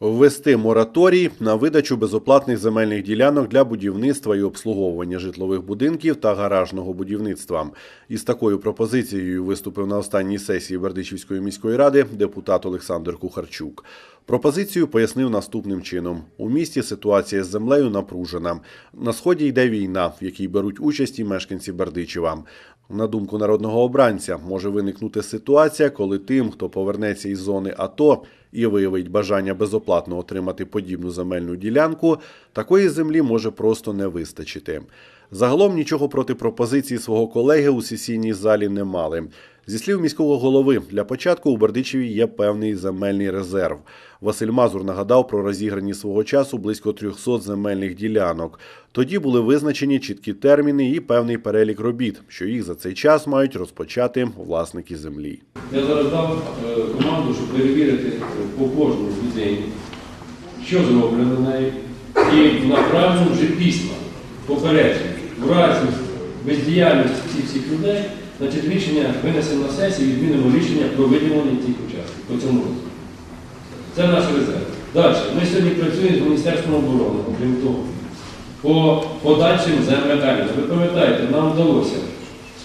Ввести мораторій на видачу безоплатних земельних ділянок для будівництва і обслуговування житлових будинків та гаражного будівництва. Із такою пропозицією виступив на останній сесії Бердичівської міської ради депутат Олександр Кухарчук. Пропозицію пояснив наступним чином: у місті ситуація з землею напружена. На сході йде війна, в якій беруть участь і мешканці Бердичева. На думку народного обранця, може виникнути ситуація, коли тим, хто повернеться із зони АТО і виявить бажання безоплатно отримати подібну земельну ділянку, такої землі може просто не вистачити. Загалом нічого проти пропозиції свого колеги у сесійній залі не мали. Зі слів міського голови, для початку у Бердичеві є певний земельний резерв. Василь Мазур нагадав про розіграні свого часу близько 300 земельних ділянок. Тоді були визначені чіткі терміни і певний перелік робіт, що їх за цей час мають розпочати власники землі. Я зараз дав е, команду, щоб перевірити е, по кожному людині, що зроблено нею, і направлено вже письма, попередження. В разі бездіяльності цих всіх людей, значить рішення винесено на сесію, відмінимо рішення про виділення цих учасників по цьому році. Це наш резерв. Далі. Ми сьогодні працюємо з Міністерством оборони, окрім того, по подальшим земледелям. Ви пам'ятаєте, нам вдалося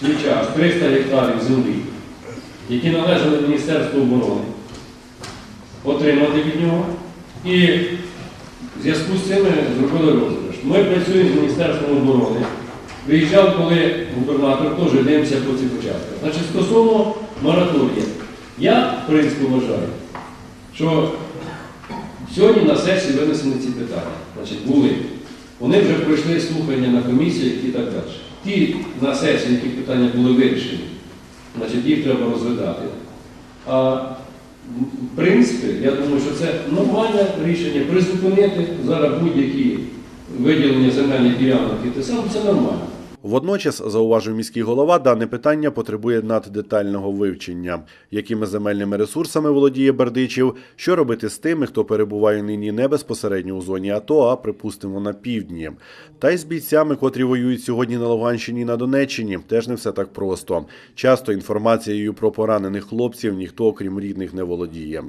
свій час 300 гектарів землі які належали Міністерству оборони, отримати від нього. І в зв'язку з цим зробили розіграш. Ми працюємо з Міністерством оборони. Виїжджав, коли губернатор теж дивимося по цих участках. Значить, стосовно мораторія, я, в принципі, вважаю, що сьогодні на сесії винесені ці питання. Значить, були. Вони вже пройшли слухання на комісіях і так далі. Ті на сесії, які питання були вирішені, значить їх треба розглядати. А в принципі, я думаю, що це нормальне рішення призупинити зараз будь-які виділення земельних ділянок і те саме, це нормально. Водночас, зауважив міський голова, дане питання потребує наддетального вивчення, якими земельними ресурсами володіє Бердичів, що робити з тими, хто перебуває нині не безпосередньо у зоні АТО, а припустимо на півдні. Та й з бійцями, котрі воюють сьогодні на Луганщині і на Донеччині, теж не все так просто. Часто інформацією про поранених хлопців ніхто, окрім рідних, не володіє.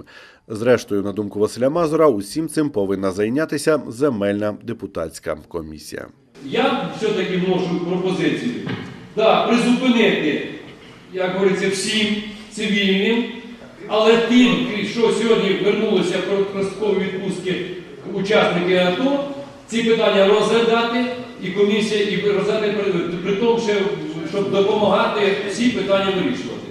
Зрештою, на думку Василя Мазура, усім цим повинна зайнятися земельна депутатська комісія. Я все-таки вношу пропозицію. Да, призупинити, як говориться, всім цивільним, але тим, що сьогодні вернулися про часткові відпустки учасники АТО, ці питання розглядати і комісія, і розглядати при тому, щоб допомагати всі питання вирішувати.